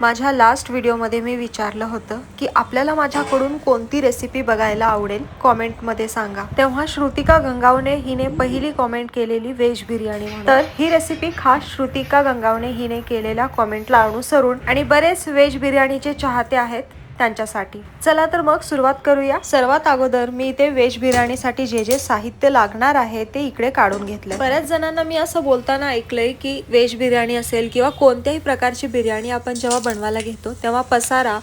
माझ्या लास्ट व्हिडिओमध्ये मी विचारलं होतं की आपल्याला माझ्याकडून कोणती रेसिपी बघायला आवडेल? कॉमेंटमध्ये सांगा. तेव्हा श्रुतिका गंगावणे हिने पहिली कॉमेंट केलेली व्हेज बिर्याणी तर ही रेसिपी खास श्रुतिका गंगावणे हिने केलेल्या कॉमेंटला अनुसरून आणि बरेच व्हेज बिर्याणीचे चाहते आहेत. त्यांच्यासाठी. चला तर मग सुरुवात करूया. सर्वात अगोदर मी इथे व्हेज बिर्याणीसाठी जे जे साहित्य लागणार आहे ते इकडे काढून घेतले बऱ्याच जणांना मी असं बोलताना ऐकलंय की व्हेज बिर्याणी असेल किंवा कोणत्याही प्रकारची बिर्याणी आपण जेव्हा बनवायला घेतो तेव्हा पसारा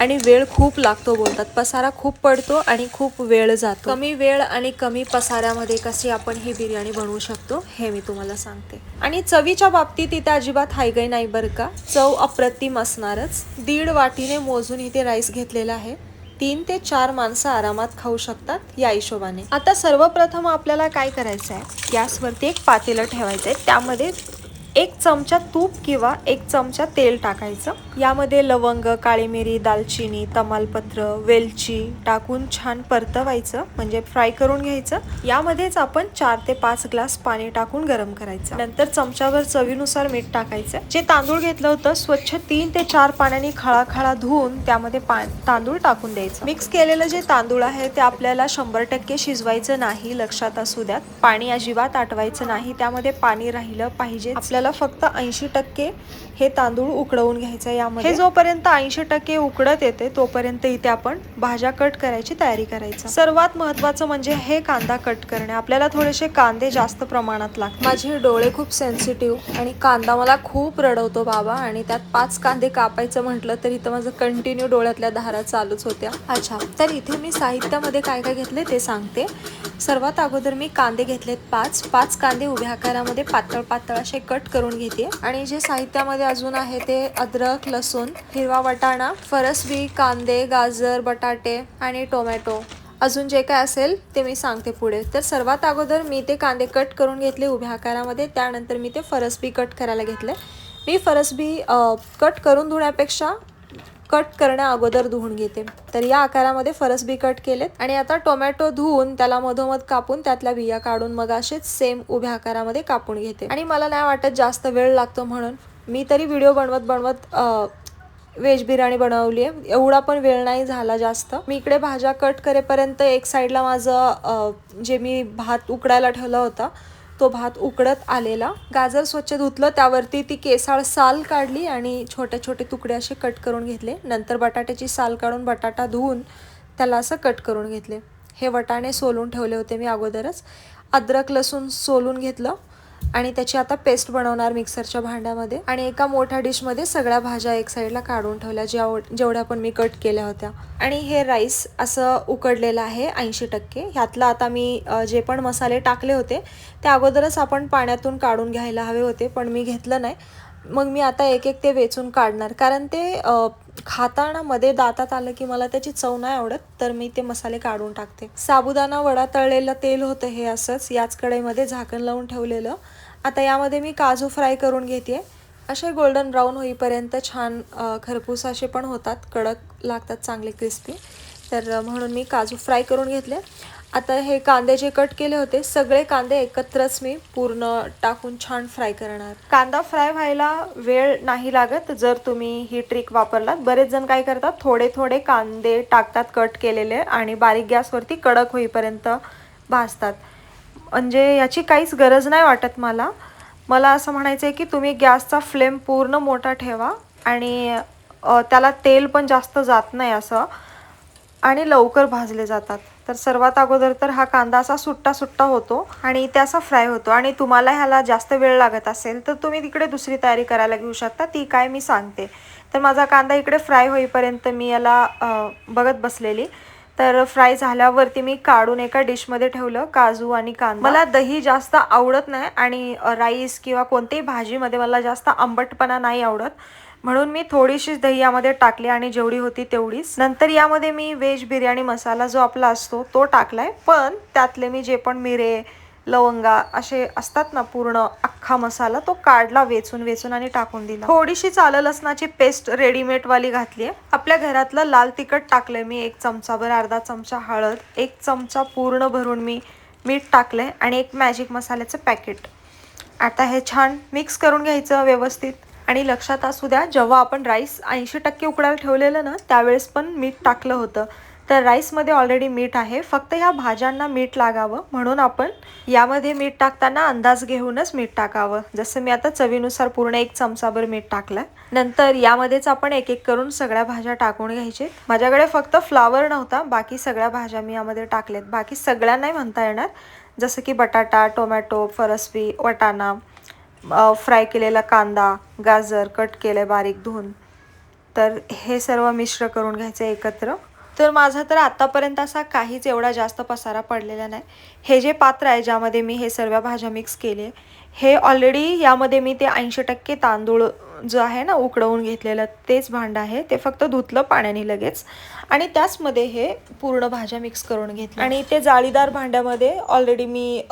आणि वेळ खूप लागतो बोलतात. पसारा खूप पडतो आणि खूप वेळ जातो. कमी वेळ आणि कमी पसाऱ्यामध्ये कशी आपण ही बिर्याणी बनवू शकतो हे मी तुम्हाला सांगते. आणि चवीच्या बाबतीत इथे अजिबात हायगाई नाही बरं का. चव अप्रतिम असणारच. दीड वाटीने मोजून इथे राईस घेतलेला आहे. तीन ते चार माणसं आरामात खाऊ शकतात या हिशोबाने. आता सर्वप्रथम आपल्याला काय करायचं आहे गॅसवरती एक पातेलं ठेवायचं आहे त्यामध्ये एक चमचा तूप किंवा एक चमचा तेल टाकायचं. यामध्ये लवंग काळी मिरी दालचिनी तमालपत्र वेलची टाकून छान परतवायचं. म्हणजे फ्राय करून घ्यायचं. यामध्येच आपण चार ते पाच ग्लास पाणी टाकून गरम करायचं. नंतर चमच्यावर चवीनुसार मीठ टाकायचं. जे तांदूळ घेतलं होतं स्वच्छ तीन ते चार पाण्याने खळाखळा धुवून त्यामध्ये पा तांदूळ टाकून द्यायचं. मिक्स केलेलं जे तांदूळ आहे ते आपल्याला शंभर टक्के शिजवायचं नाही लक्षात असू द्यात. पाणी अजिबात आटवायचं नाही. त्यामध्ये पाणी राहिलं पाहिजे. आपल्याला फक्त ऐंशी टक्के हे तांदूळ उकडवून घ्यायचं यामध्ये. हे जोपर्यंत ऐंशी टक्के उकडत येते तोपर्यंत इथे आपण भाज्या कट करायची तयारी करायचं. सर्वात महत्वाचं म्हणजे हे कांदा कट करणे. आपल्याला थोडेसे कांदे जास्त प्रमाणात लागतात माझे डोळे खूप सेन्सिटिव्ह आणि कांदा मला खूप रडवतो बाबा आणि त्यात पाच कांदे कापायचं म्हटलं तर इथं माझं कंटिन्यू डोळ्यातल्या धारा चालूच होत्या. अच्छा तर इथे मी साहित्यामध्ये काय काय घेतले ते सांगते. सर्वात अगोदर मी कांदे घेतलेत पाच. पाच कांदे उभ्या आकारामध्ये पातळ पातळ असे कट करून घेते. आणि जे साहित्यामध्ये अजून आहे ते अद्रक लसूण हिरवा वाटाणा फरसबी कांदे गाजर बटाटे आणि टोमॅटो. अजून जे काय असेल ते मी सांगते पुढे. तर सर्वात अगोदर मी ते कांदे कट करून घेतले उभ्या आकारामध्ये. त्यानंतर मी ते फरसबी कट करायला घेतले. मी फरसबी कट करून धुण्यापेक्षा कट करण्या अगोदर धुवून घेते. तर या आकारामध्ये फरसबी कट केलेत. आणि आता टोमॅटो धुवून त्याला मधोमध कापून त्यातल्या बिया काढून मग असेच सेम उभ्या आकारामध्ये कापून घेते. आणि मला नाही वाटत जास्त वेळ लागतो म्हणून. मी तरी व्हिडिओ बनवत बनवत वेज व्हेज बिर्याणी बनवली आहे एवढा पण वेळ नाही झाला जास्त. मी इकडे भाज्या कट करेपर्यंत एक साईडला माझं जे मी भात उकडायला ठेवला होता तो भात उकडत आलेला. गाजर स्वच्छ धुतलं त्यावरती ती केसाळ साल काढली आणि छोटे छोटे तुकडे असे कट करून घेतले. नंतर बटाट्याची साल काढून बटाटा धुवून त्याला असं कट करून घेतले. हे वटाणे सोलून ठेवले होते मी अगोदरच. अद्रक लसूण सोलून घेतलं. आणि त्याची आता पेस्ट बनवणार मिक्सरच्या भांड्यामध्ये. आणि एका मोठ्या डिशमध्ये सगळ्या भाज्या एक साईडला काढून ठेवल्या ज्या जेवढ्या पण मी कट केल्या होत्या. आणि हे राईस असं उकडलेलं आहे ऐंशी टक्के. ह्यातलं आता मी जे पण मसाले टाकले होते ते अगोदरच आपण पाण्यातून काढून घ्यायला हवे होते पण मी घेतलं नाही. मग मी आता एक एक ते वेचून काढणार. कारण ते खाताना मध्ये दातात आलं की मला त्याची चव नाही आवडत तर मी ते मसाले काढून टाकते. साबुदाणा वडा तळलेलं तेल होतं हे असंच याच कढईमध्ये झाकण लावून ठेवलेलं. आता यामध्ये मी काजू फ्राय करून घेते. असे गोल्डन ब्राऊन होईपर्यंत छान खरपूस असे पण होतात. कडक लागतात चांगले क्रिस्पी. तर म्हणून मी काजू फ्राय करून घेतले. आता हे कांदे जे कट केले होते सगळे कांदे एकत्रच मी पूर्ण टाकून छान फ्राय करणार. कांदा फ्राय व्हायला वेळ नाही लागत. जर तुम्ही ही ट्रिक वापरलात बरेच जण काय करतात थोडे थोडे कांदे टाकतात कट केलेले आणि बारीक गॅसवरती कडक होईपर्यंत भाजतात. म्हणजे याची काहीच गरज नाही वाटत मला. मला असं म्हणायचं आहे की तुम्ही गॅसचा फ्लेम पूर्ण मोठा ठेवा आणि त्याला तेल पण जास्त जात नाही असं. आणि लवकर भाजले जातात. तर सर्वात अगोदर तर हा कांदा असा सुट्टा सुट्टा होतो आणि ते असा फ्राय होतो. आणि तुम्हाला ह्याला जास्त वेळ लागत असेल तर तुम्ही तिकडे दुसरी तयारी करायला घेऊ शकता. ती काय मी सांगते. तर माझा कांदा इकडे फ्राय होईपर्यंत मी याला बघत बसलेली. तर फ्राय झाल्यावरती मी काढून एका डिशमध्ये ठेवलं काजू आणि कांदा. मला दही जास्त आवडत नाही आणि राईस किंवा कोणत्याही भाजीमध्ये मला जास्त आंबटपणा नाही आवडत. म्हणून मी थोडीशीच दही यामध्ये टाकली आणि जेवढी होती तेवढीच. नंतर यामध्ये मी व्हेज बिर्याणी मसाला जो आपला असतो तो टाकलाय. पण त्यातले मी जे पण मिरे लवंगा असे असतात ना पूर्ण अख्खा मसाला तो काढला वेचून वेचून आणि टाकून दिला. थोडीशी आलं लसणाची पेस्ट रेडीमेड वाली घातली आहे. आपल्या घरातलं लाल तिखट टाकलंय मी एक चमचाभर अर्धा चमचा हळद एक चमचा पूर्ण भरून मी मीठ टाकलंय आणि एक मॅजिक मसाल्याचं पॅकेट आता हे छान मिक्स करून घ्यायचं व्यवस्थित. आणि लक्षात असू द्या जेव्हा आपण राईस ऐंशी टक्के उकडायला ठेवलेलं ना त्यावेळेस पण मीठ टाकलं होतं. तर राईसमध्ये ऑलरेडी मीठ आहे. फक्त ह्या भाज्यांना मीठ लागावं. म्हणून आपण यामध्ये मीठ टाकताना अंदाज घेऊनच मीठ टाकावं. जसं मी आता चवीनुसार पूर्ण एक चमचाभर मीठ टाकलं नंतर यामध्येच आपण एक एक करून सगळ्या भाज्या टाकून घ्यायचे. माझ्याकडे फक्त फ्लावर नव्हता. बाकी सगळ्या भाज्या मी यामध्ये टाकल्यात. बाकी सगळ्या नाही म्हणता येणार. जसं की बटाटा टोमॅटो फरसबी वटाणा. फ्राय केलेला कांदा गाजर कट केलं बारीक धुवून. तर हे सर्व मिश्र करून घ्यायचं एकत्र. तर माझा तर आत्तापर्यंत असा काहीच एवढा जास्त पसारा पडलेला नाही. हे जे पात्र आहे ज्यामध्ये मी हे सर्व भाज्या मिक्स केले हे ऑलरेडी यामध्ये मी ते ऐंशी टक्के तांदूळ जो आहे ना उकडवून घेतलेलं तेच भांडं आहे. ते फक्त धुतलं पाण्याने लगेच. आणि त्याचमध्ये हे पूर्ण भाज्या मिक्स करून घेतल्या. आणि ते जाळीदार भांड्यामध्ये ऑलरेडी मी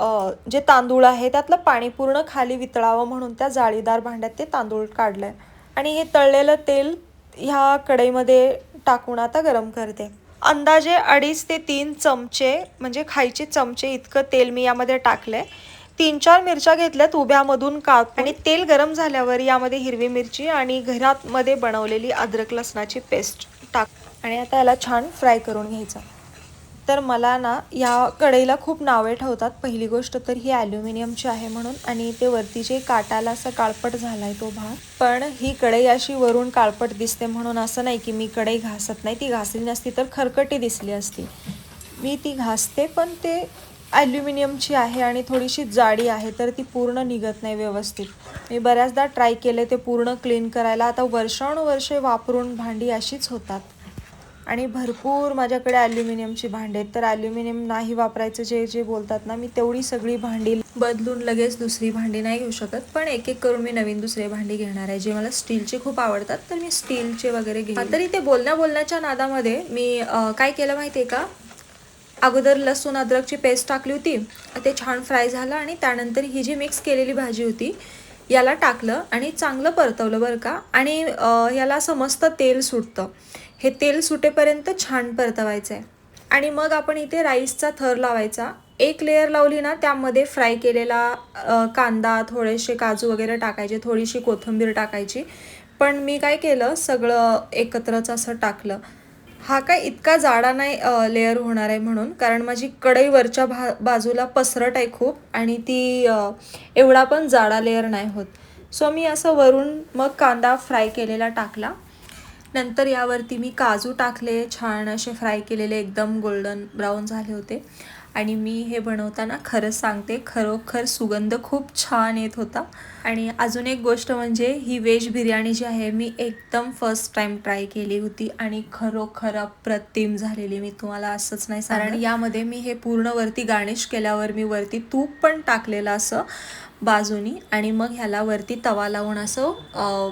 जे तांदूळ आहे त्यातलं पाणी पूर्ण खाली वितळावं म्हणून त्या जाळीदार भांड्यात ते तांदूळ काढलं आणि हे तळलेलं तेल ह्या कढईमध्ये टाकून आता गरम करते. अंदाजे अडीच ते तीन चमचे म्हणजे खायचे चमचे इतकं तेल मी यामध्ये टाकलंय. तीन चार मिरच्या घेतल्यात उभ्यामधून काप आणि तेल गरम झाल्यावर यामध्ये हिरवी मिरची आणि घरात मध्ये बनवलेली अद्रक लसणाची पेस्ट टाक. आणि आता याला छान फ्राय करून घ्यायचं. तर मला ना या कढईला खूप नावे ठेवतात. पहिली गोष्ट तर ही ॲल्युमिनियमची आहे म्हणून आणि ते वरती जे काटाला असं काळपट झाला आहे तो भाग. पण ही कढई अशी वरून काळपट दिसते म्हणून असं नाही की मी कढई घासत नाही. ती घासली नसती तर खरकटी दिसली असती. मी ती घासते पण ते ॲल्युमिनियमची आहे आणि थोडीशी जाडी आहे तर ती पूर्ण निघत नाही व्यवस्थित. मी बऱ्याचदा ट्राय केले ते पूर्ण क्लीन करायला. आता वर्षानुवर्षे वापरून भांडी अशीच होतात. आणि भरपूर माझ्याकडे ॲल्युमिनियमची भांडी आहेत. तर ॲल्युमिनियम नाही वापरायचं जे जे बोलतात ना मी तेवढी सगळी भांडी बदलून लगेच दुसरी भांडी नाही घेऊ शकत. पण एक एक करून मी नवीन दुसरी भांडी घेणार आहे. जे मला स्टीलचे खूप आवडतात तर मी स्टीलचे वगैरे घे तरी ते बोलण्या बोलण्याच्या नादामध्ये मी काय केलं माहिती आहे का? अगोदर लसूण अद्रकची पेस्ट टाकली होती. ते छान फ्राय झालं आणि त्यानंतर ही जी मिक्स केलेली भाजी होती याला टाकलं आणि चांगलं परतवलं बरं का. आणि याला असं मस्त तेल सुटतं. हे तेल सुटेपर्यंत छान परतवायचं आहे. आणि मग आपण इथे राईसचा थर लावायचा. एक लेअर लावली ना त्यामध्ये फ्राय केलेला कांदा थोडेसे काजू वगैरे टाकायचे थोडीशी कोथिंबीर टाकायची. पण मी काय केलं सगळं एकत्रच असं टाकलं. हा काय इतका जाडा नाही लेअर होणार आहे म्हणून. कारण माझी कढई वरच्या भा बाजूला पसरट आहे खूप आणि ती एवढा पण जाडा लेअर नाही होत. सो मी असं वरून मग कांदा फ्राय केलेला टाकला. नंतर यावरती मी काजू टाकले. छान असे फ्राय केलेले. एकदम गोल्डन ब्राऊन झाले होते. आणि मी हे बनवताना खरंच सांगते खरोखर सुगंध खूप छान येत होता. आणि अजून एक गोष्ट म्हणजे ही व्हेज बिर्याणी जी आहे मी एकदम फर्स्ट टाईम ट्राय केली होती आणि खरोखर अप्रतिम झालेली. मी तुम्हाला असंच नाही कारण यामध्ये मी हे पूर्ण वरती गार्निश केल्यावर मी वरती तूप पण टाकलेलं असं बाजूनी आणि मग ह्याला वरती तवा लावून असं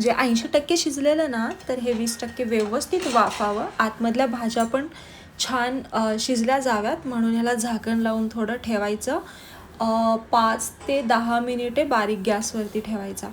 जे ऐंशी टक्के शिजलेलं ना तर हे वीस टक्के व्यवस्थित वाफावं. आतमधल्या भाज्या पण छान शिजल्या जाव्यात. म्हणून ह्याला झाकण लावून थोडं ठेवायचं. पाच ते दहा मिनिटे बारीक गॅसवरती ठेवायचा.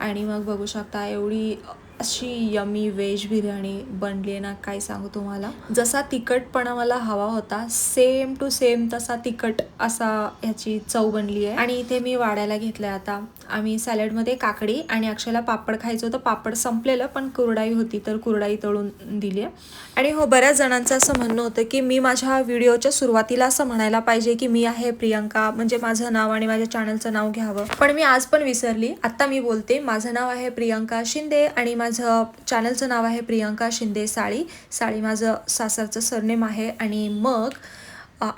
आणि मग बघू शकता एवढी अशी यमी व्हेज बिर्याणी बनली आहे ना काय सांगू तुम्हाला? जसा तिखटपणा मला हवा होता सेम टू सेम तसा तिखट असा ह्याची चव बनली आहे. आणि इथे मी वाढायला घेतलं आता. आम्ही सॅलडमध्ये काकडी आणि अक्षयला पापड खायचं होतं. पापड संपलेलं पण कुरडाई होती तर कुरडाई तळून दिली आहे. आणि हो बऱ्याच जणांचं असं म्हणणं होतं की मी माझ्या व्हिडिओच्या सुरुवातीला असं म्हणायला पाहिजे की मी आहे प्रियंका म्हणजे माझं नाव आणि माझ्या चॅनलचं नाव घ्यावं. पण मी आज पण विसरली. आत्ता मी बोलते माझं नाव आहे प्रियंका शिंदे आणि माझं माझं चॅनलचं नाव आहे प्रियंका शिंदे साळी. साळी माझं सासरचं सरनेम आहे. आणि मग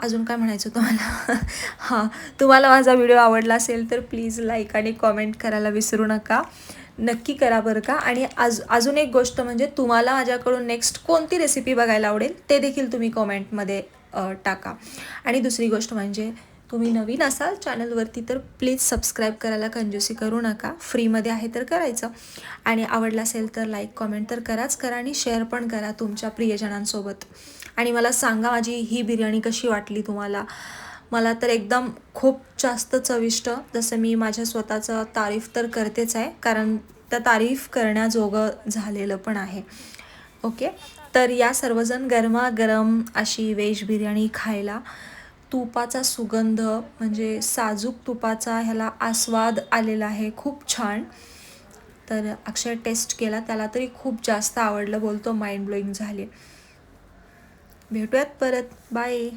अजून काय म्हणायचं तुम्हाला? हां तुम्हाला माझा व्हिडिओ आवडला असेल तर प्लीज लाईक आणि कॉमेंट करायला विसरू नका. नक्की करा बरं का. आणि आज अजून एक गोष्ट म्हणजे तुम्हाला माझ्याकडून नेक्स्ट कोणती रेसिपी बघायला आवडेल ते देखील तुम्ही कॉमेंटमध्ये टाका. आणि दुसरी गोष्ट म्हणजे तुम्ही नवीन असाल चॅनलवरती तर प्लीज सबस्क्राईब करायला कंजूसी करू नका. फ्रीमध्ये आहे तर करायचं. आणि आवडलं असेल तर लाईक कॉमेंट तर कराच. करा आणि शेअर पण करा तुमच्या प्रियजनांसोबत. आणि मला सांगा माझी ही बिर्याणी कशी वाटली तुम्हाला? मला तर एकदम खूप जास्त चविष्ट. जसं मी माझ्या स्वतःचं तारीफ तर करतेच आहे कारण त्या तारीफ करण्याजोगं झालेलं पण आहे. ओके? तर या सर्वजण गरमागरम अशी वेज बिर्याणी खायला तुपाचा सुगंध म्हणजे साजूक तुपाचा ह्याला आस्वाद आलेला आहे. खूप छान. तर अक्षय टेस्ट केला. त्याला तरी खूप जास्त आवडलं बोलतो. माइंड ब्लोईंग झाले. भेटूयात परत. बाय.